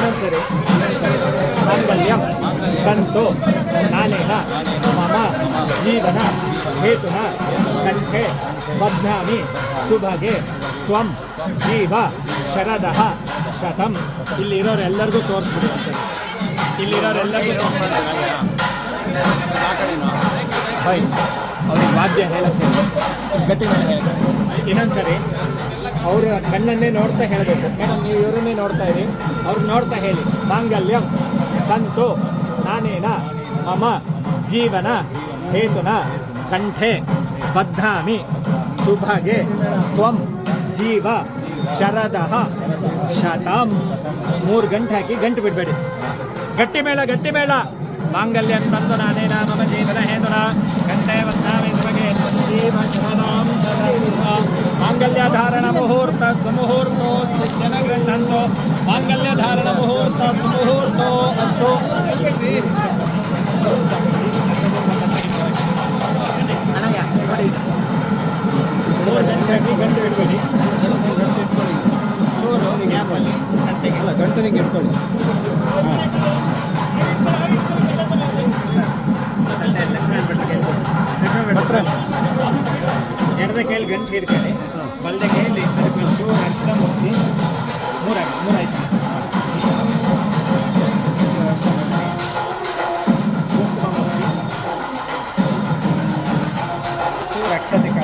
ಇನ್ನೊಂದ್ಸರಿ. ಮಾಂಗಲ್ಯಂ, ಕಂತು, ನಾನೇನ, ಮಮ, ಜೀವನ, ಹೇತುನ, ಕಂಠೆ ಬಧ್ನಾಮಿ ಸುಭಗೆ, ತ್ವಂ, ಜೀವ, ಶರದಃ, ಶತಂ. ಇಲ್ಲಿರೋರೆಲ್ಲರಿಗೂ ತೋರಿಸ್ಬಿಡಿ ಒಂದ್ಸರಿ. ಇಲ್ಲಿರೋರೆಲ್ಲರಿಗೂ ತೋರಿಸ್ಬಿಡಿ. ಅವ್ರಿಗೆ ವಾದ್ಯ ಹೇಳಕ್ಕೆ ಗಟ್ಟಿ ಮೇಲೆ ಹೇಳಕ್ಕೆ ಇನ್ನೊಂದ್ಸರಿ ಅವರ ಕಣ್ಣನ್ನೇ ನೋಡ್ತಾ ಹೇಳಬೇಕು. ಮೇಡಮ್ ನೀವು ಇವರನ್ನೇ ನೋಡ್ತಾ ಇರಿ. ಅವ್ರಿಗೆ ನೋಡ್ತಾ ಹೇಳಿ. ಮಾಂಗಲ್ಯಂ ತಂತು ನಾನೇನ? ಮಮ, ಜೀವನ, ಹೇತುನ, ಕಂಠೆ, ಬದ್ಧಾಮಿ, ಸುಭಗೆ, ತ್ವಂ, ಜೀವ, ಶರದ, ಶತಾಂ. ಮೂರು ಗಂಟೆ ಹಾಕಿ ಗಂಟು ಬಿಡಬೇಡಿ. ಗಟ್ಟಿ ಮೇಳ ಗಟ್ಟಿ ಮೇಳ ಮಾಂಗಲ್ಯ ತಂತು ನಾನೇನ ಮಮ ಜೀವನ ಹೇತುನ ಕಂಠೆ ಬಧ್ನಾಮಿ ಸುಭಗೆ ತ್ವಂ ಜೀವ ಶರದಾಂ ಶತಂ ಮಾಂಗಲ್ಯ ಧಾರಣ ಮುಹೂರ್ತ, ಸುಮುಹೂರ್ತೋ ಜನ ಗೃಹಂತೋ ಮಾಂಗಲ್ಯ ಧಾರಣ ಮುಹೂರ್ತ, ಸುಮುಹೂರ್ತೋ ಅಸ್ತು. ಗಂಟೆ ಗಂಟು ಇಟ್ಕೊಳ್ಳಿ ಚೂರು ಗ್ಯಾಪಲ್ಲಿ ಗಂಟೆಗೆ ಗಂಟನಿಗೆ ಇಟ್ಕೊಳ್ಳಿ. ಲಕ್ಷ್ಮಣ ಭಟ್ರ ಎಡದ ಕೈಯಲ್ಲಿ ಗಂಟು ಕೈಯಲ್ಲಿ একসাথে